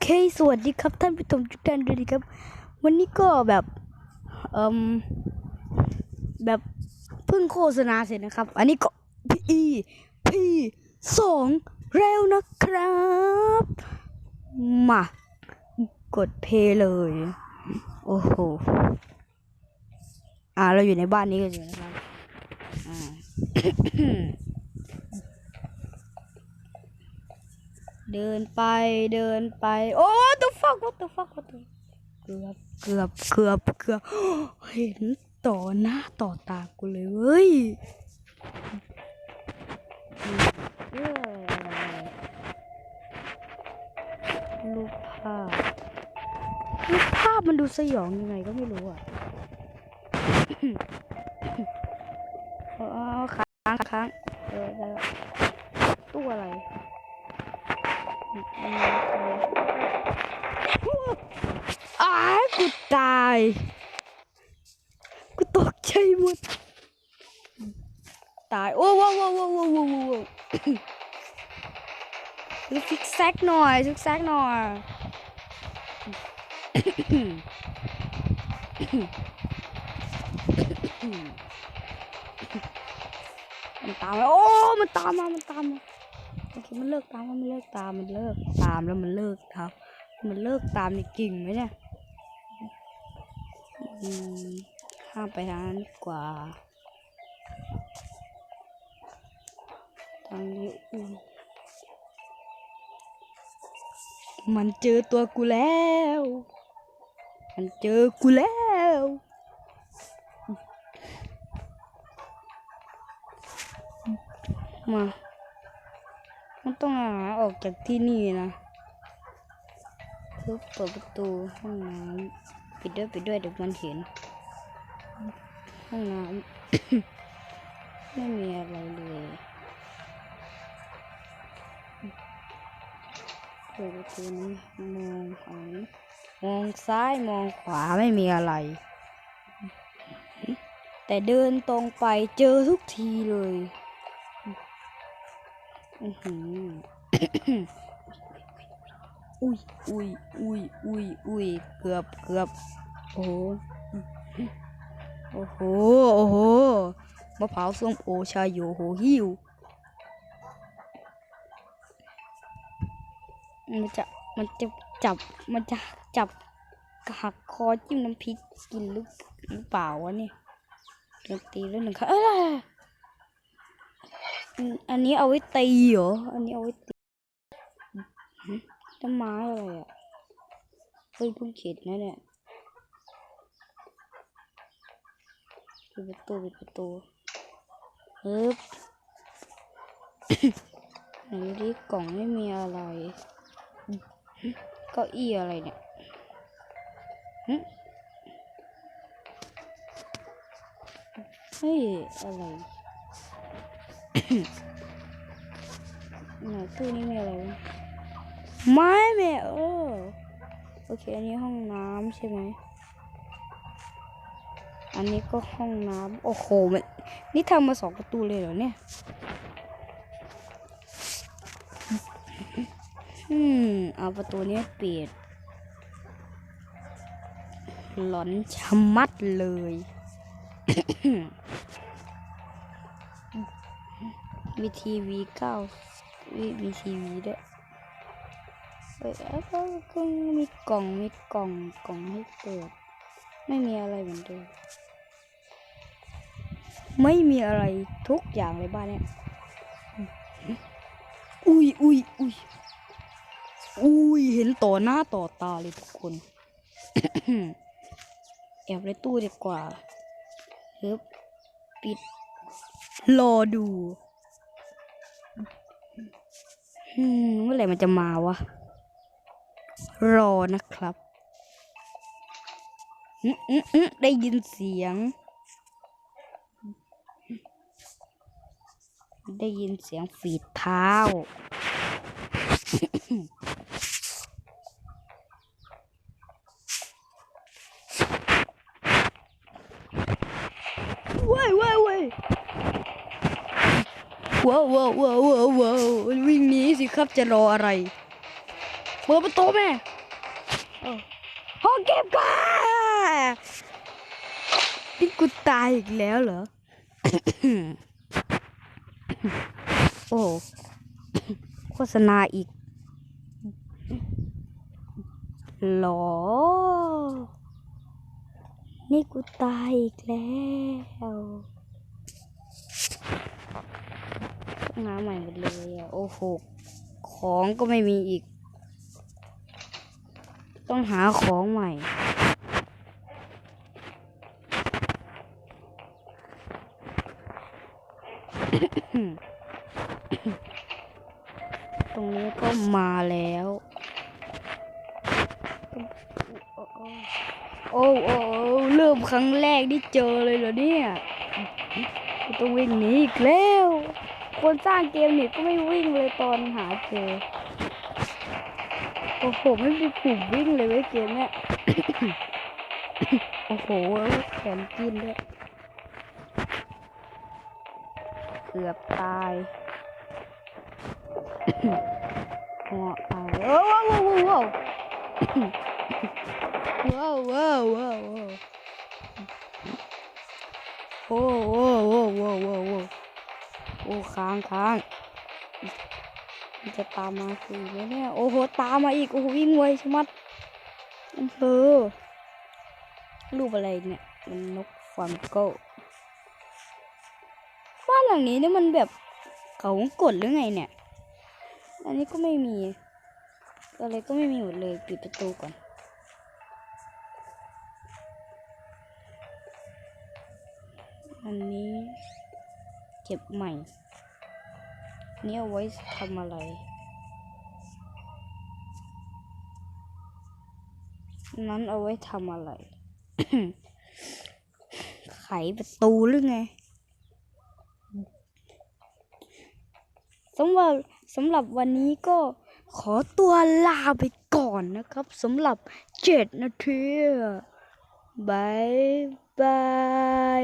เค สวัสดีครับท่านผู้ชมทุกท่านด้วยครับ วันนี้ก็แบบเอ่มแบบเพิ่งโฆษณาเสร็จนะครับ อันนี้ก็พีพีสองแล้วนะครับ มากดเพย์เลย โอ้โห อ่าเราอยู่ในบ้านนี้กันอยู่นะครับ อ่า เดินไปเดินไป โอ้ the fuck what the fuck what the เกือบเกือบเกือบเกือบเห็นต่อหน้าต่อตากูเลยเว้ยเอ้ยอะไรรูปภาพรูปภาพมันดูสยองยังไงก็ไม่รู้อะเออค้างค้างเออได้แล้วตู้อะไร อ้ายกูตายกูตกใจหมดตายโอ้ว้าวว้าวว้าวว้าวว้าวว้าวดูซิกแซกหน่อยซิกแซกหน่อยมันตามมาโอ้มันตามมามันตามมา โอเคมันเลิกตามมันเลิกตามมันเลิกตามแล้วมันเลิกครับ มันเลิกตามในกิ่งไหมเนี่ยอืมข้ามไปทางนั้นดีกว่าทางนี้อืมมันเจอตัวกูแล้ว มันเจอกูแล้วมา มันต้องหาออกจากที่นี่นะปึ๊บเปิดประตูห้องน้ำปิดด้วยปิดด้วยเดี๋ยวมันเห็น ห้องน้ำ ไม่มีอะไรเลยเปิดประตูนี้มองหันมองซ้ายมองขวาไม่มีอะไร แต่เดินตรงไปเจอทุกทีเลย อือหืออุ้ยอุ้ยอุ้ยอุ้ยอุ้ยเกือบเกือบโอ้โหโอ้โหโอ้โหมะพร้าวส้มโอชาโยโหหิวมันจะมันจะจับมันจะจับหักคอจิ้มน้ำพริกกินหรือเปล่าวะเนี่ยตีแล้วหนึ่งครั้ง อันนี้เอาไว้ตีเหรอ อันนี้เอาไว้ตีต้นไม้อะไรอะ เฮ้ยเพิ่งเข็ดนะเนี่ยปิดประตูปิดประตูฮึบไหนดิกล่องไม่มีอะไร เก้าอี้อะไรเนี่ยหึเฮ้ย อะไร ไหนตู้นี้มีอะไรวะไม่แม่เออโอเค อันนี้ห้องน้ำใช่ไหม อันนี้ก็ห้องน้ำโอ้โหมันนี่ทำมาสองประตูเลยเหรอเนี่ย อืม เอาประตูนี้ปิดหลอนชะมัดเลย มีทีวีเก้ามีมีทีวีด้วยเอ้ยแล้วก็มีกล่องมีกล่องกล่องให้เปิด ไม่มีอะไรเหมือนเดิมไม่มีอะไรทุกอย่างในบ้านเนี่ยอุ้ยอุ้ยอุ้ยอุ้ยเห็นต่อหน้าต่อตาเลยทุกคนแอบในตู้ดีกว่าเฮ้บปิด รอดู เมื่อไหร่มันจะมาวะ รอนะครับอืมอืมอืมได้ยินเสียง ได้ยินเสียงฝีเท้าเว้ยเว้ยเว้ยว้าวว้าวว้าวว้าวว้าววิ่งหนีสิครับจะรออะไรเปิดประตูแม่เออห้องเก็บกันนี่กูตายอีกแล้วเหรอ โอ้โฆษณาอีกหรอ นี่กูตายอีกแล้ว งานใหม่หมดเลยอะโอ้โหของก็ไม่มีอีก ต้องหาของใหม่ ตรงนี้ก็มาแล้วโอ้โอ้โอ้เริ่มครั้งแรกที่เจอเลยเหรอเนี่ย ต้องวิ่งหนีอีกแล้ว คนสร้างเกมเนี่ยก็ไม่วิ่งเลยตอนหาเจอ โอ้โห ไม่มีปุ่มวิ่งเลยเว้ยเกมเนี่ย โอ้โหแขนกินด้วยเกือบตายหัวเอาว้าวว้าวว้าวว้าวว้าวว้าวว้าวโอ้โอ้โอ้โอ้โอ้โอ้โโอ้ค้างค้างมันจะตามมาคือไหมเนี่ยโอ้โหตามมาอีกโอ้โหวิ่งไวชะมัดอำเภอรูปอะไรเนี่ยมันนกฟังโก้บ้านหลังนี้เนี่ยมันแบบเขากดหรือไงเนี่ย อันนี้ก็ไม่มีอะไรก็ไม่มีหมดเลยปิดประตูก่อนอันนี้ เก็บใหม่นี่เอาไว้ทำอะไร นั้นเอาไว้ทำอะไร ไขประตูหรือไงสำหรับสำหรับวันนี้ก็ขอตัวลาไปก่อนนะครับสำหรับเจ็ดนาทีบายบาย